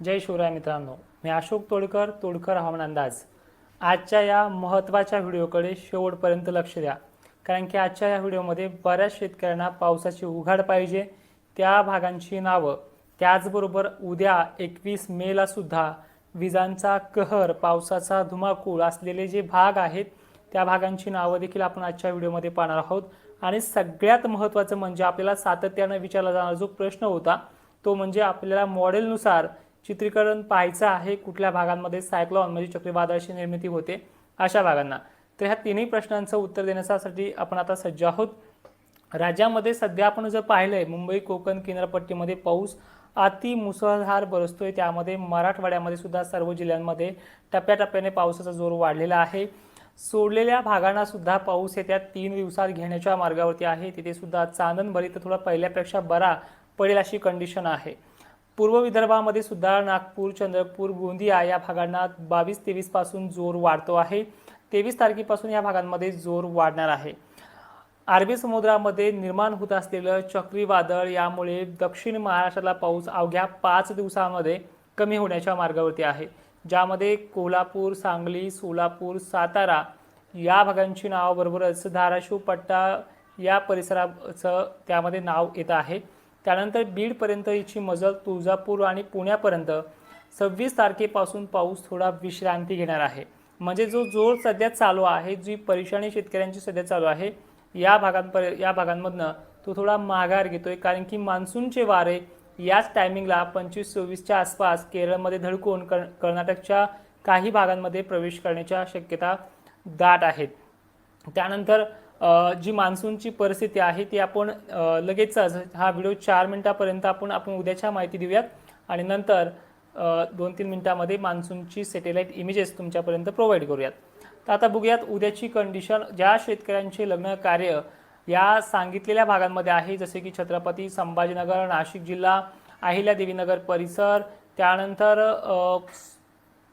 जय शिवराय मित्रांनो. मी अशोक तोडकर तोडकर हवामान अंदाज. आजच्या या महत्त्वाच्या व्हिडिओकडे शेवटपर्यंत लक्ष द्या. कारण की आजच्या या व्हिडिओमध्ये बऱ्याच शेतकऱ्यांना पावसाची उघाड पाहिजे त्या भागांची नावं. त्याचबरोबर उद्या एकवीस मेला सुद्धा विजांचा कहर पावसाचा धुमाकूळ असलेले जे भाग आहेत त्या भागांची नावं देखील आपण आजच्या व्हिडिओमध्ये पाहणार आहोत. आणि सगळ्यात महत्त्वाचं म्हणजे आपल्याला सातत्यानं विचारला जाणारा जो प्रश्न होता तो म्हणजे आपल्याला मॉडेलनुसार चित्रीकरण पाहायचं आहे कुठल्या भागांमध्ये सायक्लॉन म्हणजे चक्रीवादळाची निर्मिती होते अशा भागांना. तर ह्या तिन्ही प्रश्नांचं उत्तर देण्यासाठी आपण आता सज्ज आहोत. राज्यामध्ये सध्या आपण जर पाहिलंय मुंबई कोकण किनारपट्टीमध्ये पाऊस अति मुसळधार बरसतोय. त्यामध्ये मराठवाड्यामध्ये सुद्धा सर्व जिल्ह्यांमध्ये टप्प्याटप्प्याने पावसाचा जोर वाढलेला आहे. सोडलेल्या भागांना सुद्धा पाऊस येत्या तीन दिवसात घेण्याच्या मार्गावरती आहे. तिथे सुद्धा चांदणबरी तर थोडा पहिल्यापेक्षा बरा पडेल अशी कंडिशन आहे. पूर्व विदर्भामध्ये सुद्धा नागपूर चंद्रपूर गोंदिया या भागांना बावीस तेवीसपासून जोर वाढतो आहे. तेवीस तारखेपासून या भागांमध्ये जोर वाढणार आहे. अरबी समुद्रामध्ये निर्माण होत असलेलं चक्रीवादळ यामुळे दक्षिण महाराष्ट्राला पाऊस अवघ्या पाच दिवसामध्ये कमी होण्याच्या मार्गावरती आहे. ज्यामध्ये कोल्हापूर सांगली सोलापूर सातारा या भागांची नावाबरोबरच धाराशिव पट्टा या परिसराचं त्यामध्ये नाव येत आहे. त्यानंतर बीडपर्यंत याची मजल तुळजापूर आणि पुण्यापर्यंत सव्वीस तारखेपासून पाऊस थोडा विश्रांती घेणार आहे. म्हणजे जो जोर सध्या चालू आहे जी परेशानी शेतकऱ्यांची सध्या चालू आहे या भागांपर या भागांमधनं तो थोडा माघार घेतोय. कारण की मान्सूनचे वारे याच टायमिंगला पंचवीस सव्वीसच्या आसपास केरळमध्ये धडकून कर कर्नाटकच्या काही भागांमध्ये प्रवेश करण्याच्या शक्यता दाट आहेत. त्यानंतर जी मान्सूनची परिस्थिती आहे ती आपण लगेचच हा व्हिडिओ चार मिनिटापर्यंत आपण आपण उद्याच्या माहिती देऊयात. आणि नंतर दोन तीन मिनिटामध्ये मान्सूनची सॅटेलाईट इमेजेस तुमच्यापर्यंत प्रोव्हाइड करूयात. तर आता बघूयात उद्याची कंडिशन. ज्या शेतकऱ्यांचे लग्न कार्य या सांगितलेल्या भागांमध्ये आहे जसे की छत्रपती संभाजीनगर नाशिक जिल्हा अहिल्यादेवीनगर परिसर त्यानंतर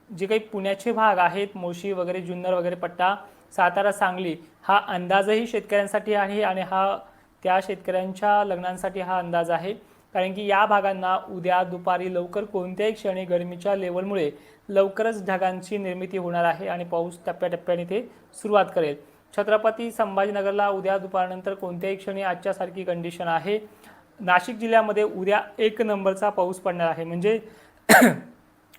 जे काही पुण्याचे भाग आहेत मोशी वगैरे जुन्नर वगैरे पट्टा सातारा सांगली हा अंदाजही शेतकऱ्यांसाठी आहे आणि हा त्या शेतकऱ्यांच्या लग्नांसाठी हा अंदाज आहे. कारण की या भागांना उद्या दुपारी लवकर कोणत्याही क्षणी गरमीच्या लेवलमुळे लवकरच ढगांची निर्मिती होणार आहे आणि पाऊस टप्प्याटप्प्याने ते सुरुवात करेल. छत्रपती संभाजीनगरला उद्या दुपारनंतर कोणत्याही क्षणी आजच्यासारखी कंडिशन आहे. नाशिक जिल्ह्यामध्ये उद्या एक नंबरचा पाऊस पडणार आहे. म्हणजे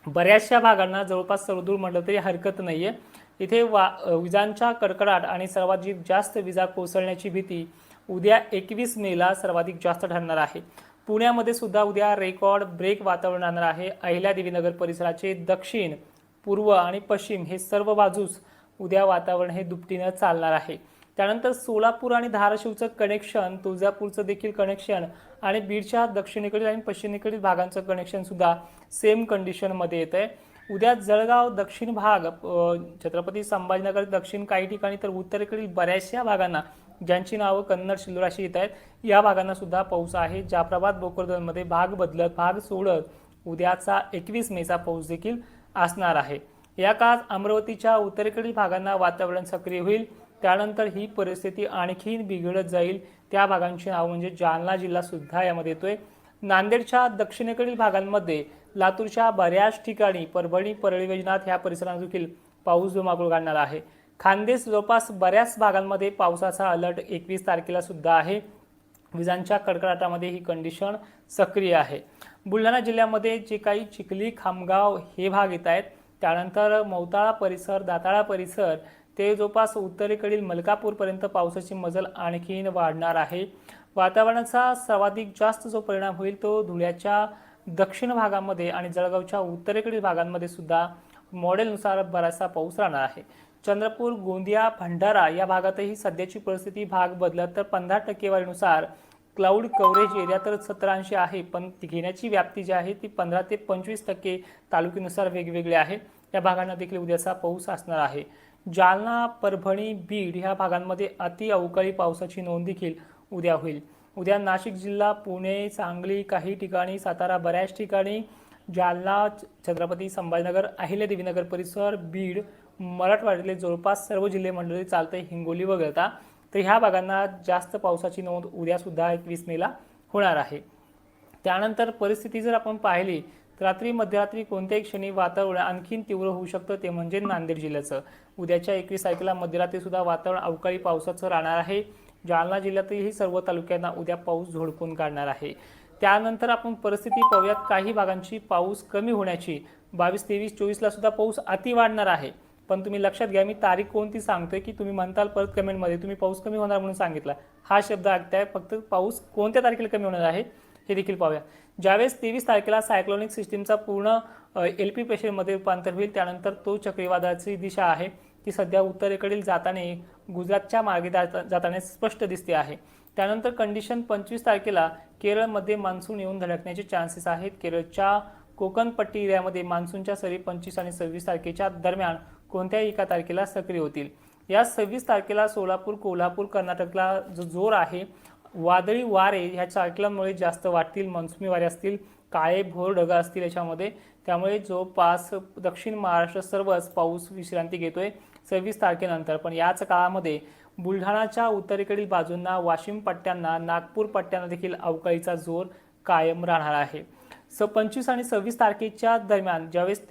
बऱ्याचशा भागांना जवळपास सरदूर म्हटलं तरी हरकत नाही आहे इथे वा विजांच्या कडकडाट आणि सर्वाधिक जास्त विजा कोसळण्याची भीती उद्या एकवीस मेला सर्वाधिक जास्त ठरणार आहे. पुण्यामध्ये सुद्धा उद्या रेकॉर्ड ब्रेक वातावरण राहणार आहे अहिल्यादेवीनगर परिसराचे दक्षिण पूर्व आणि पश्चिम हे सर्व बाजूस उद्या वातावरण हे दुपटीनं चालणार आहे. त्यानंतर सोलापूर आणि धाराशिवचं कनेक्शन तुळजापूरचं देखील कनेक्शन आणि बीडच्या दक्षिणेकडील आणि पश्चिमेकडील भागांचं कनेक्शनसुद्धा सेम कंडिशनमध्ये येतं आहे उद्या जळगाव दक्षिण भाग छत्रपती संभाजीनगर दक्षिण काही ठिकाणी तर उत्तरेकडील बऱ्याचशा भागांना ज्यांची नावं कन्नड शिल्लोर येत आहेत या भागांना सुद्धा पाऊस आहे. जाफराबाद बोकरदनमध्ये भाग बदलत भाग सोडत उद्याचा एकवीस मेचा पाऊस देखील असणार आहे. या काळात अमरावतीच्या उत्तरेकडील भागांना वातावरण सक्रिय होईल. त्यानंतर ही परिस्थिती आणखीन बिघडत जाईल. त्या भागांची नाव म्हणजे जालना जिल्हा सुद्धा यामध्ये येतोय. नांदेडच्या दक्षिणेकडील भागांमध्ये लातूरच्या बऱ्याच ठिकाणी परभणी परळी वैजनाथ ह्या परिसरात देखील पाऊस धुमाकूळ काढणार आहे. खानदेश जवळपास बऱ्याच भागांमध्ये पावसाचा अलर्ट एकवीस तारखेला सुद्धा आहे. विजांच्या कडकडाटामध्ये ही कंडिशन सक्रिय आहे. बुलढाणा जिल्ह्यामध्ये जे काही चिखली खामगाव हे भाग येत आहेत त्यानंतर मौताळा परिसर दाताळा परिसर ते जवळपास उत्तरेकडील मलकापूरपर्यंत पावसाची मजल आणखीन वाढणार आहे. वातावरणाचा सर्वाधिक जास्त जो परिणाम होईल तो धुळ्याच्या दक्षिण भागामध्ये आणि जळगावच्या उत्तरेकडील भागांमध्ये सुद्धा मॉडेलनुसार बराचसा पाऊस राहणार आहे. चंद्रपूर गोंदिया भंडारा या भागातही सध्याची परिस्थिती भाग बदलत तर पंधरा टक्केवारीनुसार क्लाउड कव्हरेज एरिया तर सतराऐंशी आहे पण घेण्याची व्याप्ती जी आहे ती पंधरा ते पंचवीस टक्के तालुक्यानुसार वेगवेगळे आहे. या भागांना देखील उद्याचा पाऊस असणार आहे. जालना परभणी बीड ह्या भागांमध्ये अति अवकाळी पावसाची नोंद देखील उद्या होईल. उद्या नाशिक जिल्हा पुणे सांगली काही ठिकाणी सातारा बऱ्याच ठिकाणी जालना छत्रपती संभाजीनगर अहिल्यादेवीनगर परिसर बीड मराठवाड्यातले जवळपास सर्व जिल्हे मंडळी चालते हिंगोली वगळता. तर ह्या भागांना जास्त पावसाची नोंद उद्यासुद्धा एकवीस मेला होणार आहे. त्यानंतर परिस्थिती जर आपण पाहिली रात्री मध्यरात्री कोणत्याही क्षणी वातावरण आणखीन तीव्र होऊ शकतं ते म्हणजे नांदेड जिल्ह्याचं. उद्याच्या एकवीस तारखेला मध्यरात्रीसुद्धा वातावरण अवकाळी पावसाचं राहणार आहे. जालना जिल्ह्यातही सर्व तालुक्यांना उद्या पाऊस झोडपून काढणार आहे. त्यानंतर आपण परिस्थिती पाहूयात. काही भागांची पाऊस कमी होण्याची बावीस तेवीस चोवीसला सुद्धा पाऊस अति वाढणार आहे. पण तुम्ही लक्षात घ्या मी तारीख कोणती सांगतोय की तुम्ही म्हणताल परत कमेंटमध्ये. तुम्ही पाऊस कमी होणार म्हणून सांगितला. हा शब्द ऐकताय फक्त पाऊस कोणत्या तारखेला कमी होणार आहे हे देखील पाहूया. ज्यावेळेस तेवीस तारखेला सायक्लोनिक सिस्टीमचा पूर्ण एल पी प्रेशरमध्ये रूपांतर होईल त्यानंतर तो चक्रीवादाची दिशा आहे. ती सध्या उत्तरेकडील जाताना गुजरातच्या मार्गे जाताना स्पष्ट दिसते आहे. त्यानंतर कंडिशन पंचवीस तारखेला केरळमध्ये मान्सून येऊन धडकण्याचे चान्सेस आहेत. केरळच्या कोकणपट्टी एरियामध्ये मान्सूनच्या सरी पंचवीस आणि सव्वीस तारखेच्या दरम्यान कोणत्याही एका तारखेला सक्रिय होतील. या सव्वीस तारखेला सोलापूर कोल्हापूर कर्नाटकला जो जोर आहे वादळी वारे ह्या चाकलांमुळे जास्त वाटतील मनसुमी वारे असतील काळे भोर ढगा असतील याच्यामध्ये. त्यामुळे जवळपास दक्षिण महाराष्ट्र सर्वच पाऊस विश्रांती घेतोय. सव्वीस तारखेनंतर. पण याच काळामध्ये बुलढाणाच्या उत्तरेकडील बाजूंना वाशिम पट्ट्यांना नागपूर पट्ट्यांना देखील अवकाळीचा जोर कायम राहणार आहे. स पंचवीस आणि सव्वीस तारखेच्या दरम्यान ज्यावेळेस